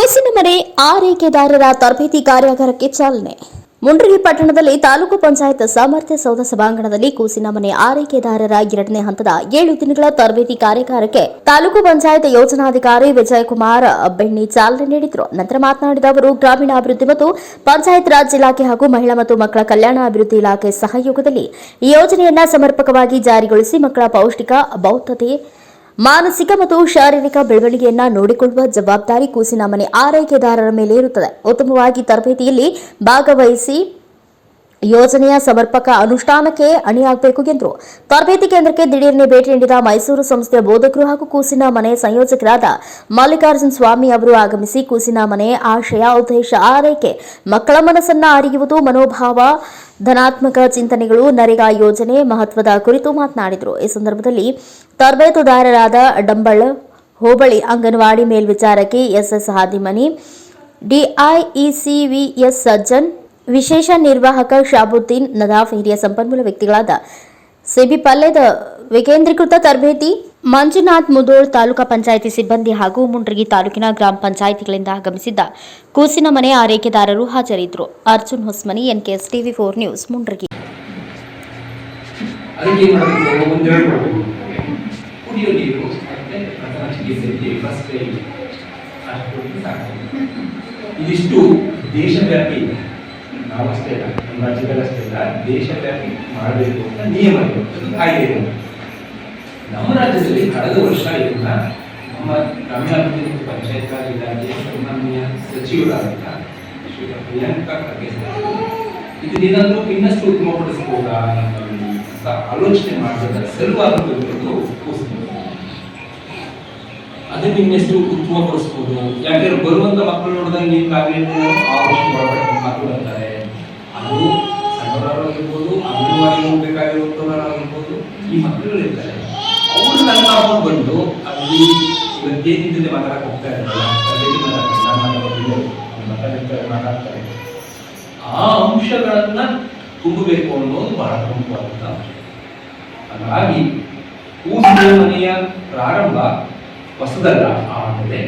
ಕೂಸಿನ ಮನೆ ಆರೈಕೆದಾರರ ತರಬೇತಿ ಕಾರ್ಯಾಗಾರಕ್ಕೆ ಚಾಲನೆ. ಮುಂಡ್ರಿಗಿ ಪಟ್ಟಣದಲ್ಲಿ ತಾಲೂಕು ಪಂಚಾಯತ್ ಸಾಮರ್ಥ್ಯ ಸೌಧ ಸಭಾಂಗಣದಲ್ಲಿ ಕೂಸಿನ ಮನೆ ಆರೈಕೆದಾರರ ಎರಡನೇ ಹಂತದ ಏಳು ದಿನಗಳ ತರಬೇತಿ ಕಾರ್ಯಾಗಾರಕ್ಕೆ ತಾಲೂಕು ಪಂಚಾಯತ್ ಯೋಜನಾಧಿಕಾರಿ ವಿಜಯಕುಮಾರ್ ಬೆಣ್ಣಿ ಚಾಲನೆ ನೀಡಿದರು. ನಂತರ ಮಾತನಾಡಿದ ಅವರು, ಗ್ರಾಮೀಣಾಭಿವೃದ್ಧಿ ಮತ್ತು ಪಂಚಾಯತ್ ರಾಜ್ ಇಲಾಖೆ ಹಾಗೂ ಮಹಿಳಾ ಮತ್ತು ಮಕ್ಕಳ ಕಲ್ಯಾಣ ಅಭಿವೃದ್ಧಿ ಇಲಾಖೆ ಸಹಯೋಗದಲ್ಲಿ ಈ ಯೋಜನೆಯನ್ನ ಸಮರ್ಪಕವಾಗಿ ಜಾರಿಗೊಳಿಸಿ ಮಕ್ಕಳ ಪೌಷ್ಟಿಕ, ಬೌದ್ಧತೆ ಮಾನಸಿಕ ಮತ್ತು ಶಾರೀರಿಕ ಬೆಳವಣಿಗೆಯನ್ನ ನೋಡಿಕೊಳ್ಳುವ ಜವಾಬ್ದಾರಿ ಕೂಸಿನ ಮನೆ ಆರೈಕೆದಾರರ ಮೇಲೆ ಇರುತ್ತದೆ. ಉತ್ತಮವಾಗಿ ತರಬೇತಿಯಲ್ಲಿ ಭಾಗವಹಿಸಿ ಯೋಜನೆಯ ಸಮರ್ಪಕ ಅನುಷ್ಠಾನಕ್ಕೆ ಅಣಿಯಾಗಬೇಕು ಎಂದರು ತರಬೇತಿ ಕೇಂದ್ರಕ್ಕೆ ದಿಢೀರ್ನೆ ಭೇಟಿ ನೀಡಿದ ಮೈಸೂರು ಸಂಸ್ಥೆಯ ಬೋಧಕರು ಹಾಗೂ ಕೂಸಿನ ಮನೆ ಸಂಯೋಜಕರಾದ ಮಲ್ಲಿಕಾರ್ಜುನ ಸ್ವಾಮಿ ಅವರು ಆಗಮಿಸಿ ಕೂಸಿನ ಮನೆ ಆಶಯ, ಉದ್ದೇಶ, ಆರೈಕೆ, ಮಕ್ಕಳ ಮನಸ್ಸನ್ನ ಅರಿಯುವುದು, ಮನೋಭಾವ, ಧನಾತ್ಮಕ ಚಿಂತನೆಗಳು, ನರೇಗಾ ಯೋಜನೆ ಮಹತ್ವದ ಕುರಿತು ಮಾತನಾಡಿದರು. ಈ ಸಂದರ್ಭದಲ್ಲಿ ತರಬೇತುದಾರರಾದ ಡಂಬಳ್, ಹೋಬಳಿ ಅಂಗನವಾಡಿ ಮೇಲ್ವಿಚಾರಕಿ ಎಸ್ಎಸ್ ಹಾದಿಮನಿ, ಡಿಐಇಸಿವಿಎಸ್ ಸಜ್ಜನ್ ವಿಶೇಷ ನಿರ್ವಾಹಕ ಶಾಬುದ್ದೀನ್ ನದಾಫ್, ಹಿರಿಯ ಸಂಪನ್ಮೂಲ ವ್ಯಕ್ತಿಗಳಾದ ಸಿಬಿ ಪಲ್ಯದ ವಿಕೇಂದ್ರೀಕೃತ ತರಬೇತಿ, ಮಂಜುನಾಥ್ ಮುದೋಳ್ ತಾಲೂಕಾ ಪಂಚಾಯಿತಿ ಸಿಬ್ಬಂದಿ ಹಾಗೂ ಮುಂಡ್ರಗಿ ತಾಲೂಕಿನ ಗ್ರಾಮ ಪಂಚಾಯಿತಿಗಳಿಂದ ಆಗಮಿಸಿದ್ದ ಕೂಸಿನ ಮನೆ ಆರೈಕೆದಾರರು ಹಾಜರಿದ್ದರು. Arjun Hosmani, NKS TV four news, Mundargi. ಇದಿಷ್ಟು ದೇಶವ್ಯಾಪಿ ನಾವಷ್ಟೇ ಇಲ್ಲ ನಮ್ಮ ರಾಜ್ಯದಲ್ಲಷ್ಟೇ ಇಲ್ಲ, ದೇಶವ್ಯಾಪಿ ಮಾಡಬೇಕು ಅಂತ ನಿಯಮ ಕಾಯ್ದೆ ನಮ್ಮ ರಾಜ್ಯದಲ್ಲಿ ಕಳೆದ ವರ್ಷ ಇದನ್ನ ನಮ್ಮ ಗ್ರಾಮೀಣಾಭಿವೃದ್ಧಿ ಮತ್ತು ಪಂಚಾಯತ್ ರಾಜ್ ಇಲಾಖೆ ಸನ್ಮಾನ್ಯ ಸಚಿವರಾದಂಥ ಶ್ರೀ ಪ್ರಿಯಾಂಕಾ ಖರ್ಗೆ ಇದು ಏನಾದರೂ ಇನ್ನಷ್ಟು ಉತ್ತಮಪಡಿಸಬಹುದಾ ಅಂತ ಆಲೋಚನೆ ಮಾಡಿದ ಸಲುವಾಗಬೇಕು ಅದನ್ನ ಇನ್ನೆಷ್ಟು ಉತ್ತಮಪಡಿಸ್ಬೋದು ಯಾಕಂದ್ರೆ ಬರುವಂತ ಮಕ್ಕಳು ನೋಡಿದಾಗ ನೀವು ಕಾವೇರಿ ಆ ವರ್ಷ ಮಕ್ಕಳು ಬರ್ತಾರೆ ಅದು ಸಣ್ಣವರಾಗಿರ್ಬೋದು ಅಂಗನವಾಡಿ ಹೋಗ್ಬೇಕಾಗಿರುವಂತವರಾಗಿರ್ಬೋದು ಅವರು ನನ್ನ ಕರ್ಕೊಂಡು ಬಂದು ಅಲ್ಲಿ ಇವತ್ತೇನಿದ್ದೆ ಮಾತಾಡಕ್ ಹೋಗ್ತಾ ತರಬೇತಿ ಮಾತಾಡ್ತಾರೆ, ಅವ್ರು ಆ ಅಂಶಗಳನ್ನ ತುಂಬಬೇಕು ಅನ್ನೋದು ಬಹಳ ಪ್ರಮುಖವಾದಂತ ಅಂಶ. ಹಾಗಾಗಿ ಕೂಸಿನ ಮನೆಯ ಪ್ರಾರಂಭ ಹೊಸದಲ್ಲ ಆದರೆ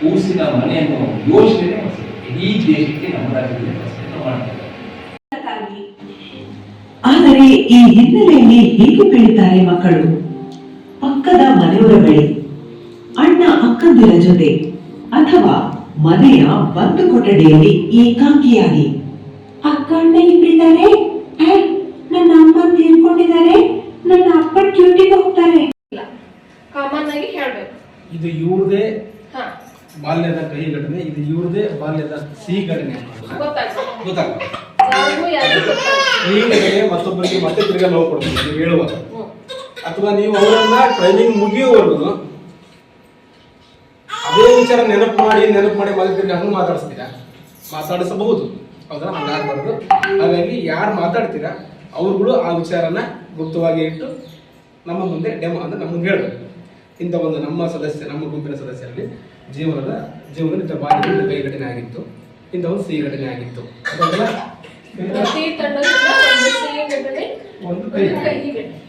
ಕೂಸಿನ ಮನೆಯನ್ನು ಯೋಚನೆ ಹೊಸದು. ಇಡೀ ದೇಶಕ್ಕೆ ನಮ್ಮ ರಾಜ್ಯದಲ್ಲಿ ಹೊಸದನ್ನು ಮಾಡ್ತಾರೆ ಆದರೆ ಈ ಹಿನ್ನೆಲೆಯಲ್ಲಿ ಹೇಗೆ ಬೆಳೀತಾರೆ ಮಕ್ಕಳು? ಪಕ್ಕದ ಮನೆಯವರ ಬಳಿ ಅಣ್ಣ ಅಕ್ಕಂದಿರ ಜೊತೆ ಅಥವಾ ಮನೆಯ ಬಂದು ಕೊಠಡಿಯಲ್ಲಿ ಏಕಾಂಗಿಯಾಗಿ? ಅಕ್ಕ ಅಣ್ಣ ನನ್ನ ಅಮ್ಮ ತೀರ್ಕೊಂಡಿದ್ದಾರೆ ನನ್ನ ಅಪ್ಪ ಡ್ಯೂಟಿಗೆ ಹೋಗ್ತಾರೆ. ಕಾಮನ್ ಆಗಿ ಹೇಳ್ಬೇಕು. ಇದು ಇವ್ರದೇ ಹಾ. ಬಾಲ್ಯದ ಕೈ ಘಟನೆ ಇದು ಇವ್ರದೇ ಬಾಲ್ಯದ ಸಿಹಿ ಘಟನೆ ಗೊತ್ತಾಗ್ತದೆ ಗೊತ್ತಾಯ್ತು ಮತ್ತೊಬ್ಬರಿಗೆ ಮತ್ತೆ ತಿರ್ಗಾ ನೋವು ಕೊಡ್ತೀವಿ ನೀವು ಹೇಳುವಾಗ ಅಥವಾ ನೀವು ಅವರನ್ನ ಟ್ರೈನಿಂಗ್ ಮುಗಿಯುವವರೆಗೂ ಅದೇ ವಿಚಾರ ನೆನಪು ಮಾಡಿ ನೆನಪು ಮಾಡಿ ಮತ್ತೆ ತಿರ್ಗಾ ಹಂಗೆ ಮಾತಾಡಿಸ್ತೀರಾ? ಮಾತಾಡಿಸಬಹುದು. ಹೌದಾ? ಹಂಗಾಗಬಾರ್ದು ಹಾಗಾಗಿ ಯಾರು ಮಾತಾಡ್ತೀರಾ, ಅವ್ರುಗಳು ಆ ವಿಚಾರನ ಗುಪ್ತವಾಗಿ ಇಟ್ಟು ನಮ್ಮ ಮುಂದೆ ಡೆಮೋ ಅಂತ ಮುಂದೆ ಹೇಳ್ಬೇಕು. ಇಂಥ ಒಂದು ನಮ್ಮ ಸದಸ್ಯ, ನಮ್ಮ ಗುಂಪಿನ ಸದಸ್ಯರಲ್ಲಿ ಜೀವನದ ಜೀವನದಲ್ಲಿ ಇಂಥ ಬಾಲ್ಯದ ಕೈ ಘಟನೆ ಆಗಿತ್ತು. ಇಂಥ ಒಂದು ಸಿಹಿ ಘಟನೆ ಆಗಿತ್ತು. ಪ್ರತಿ ತಂಡದಿಂದ ಒಂದು ಸಿಹಿ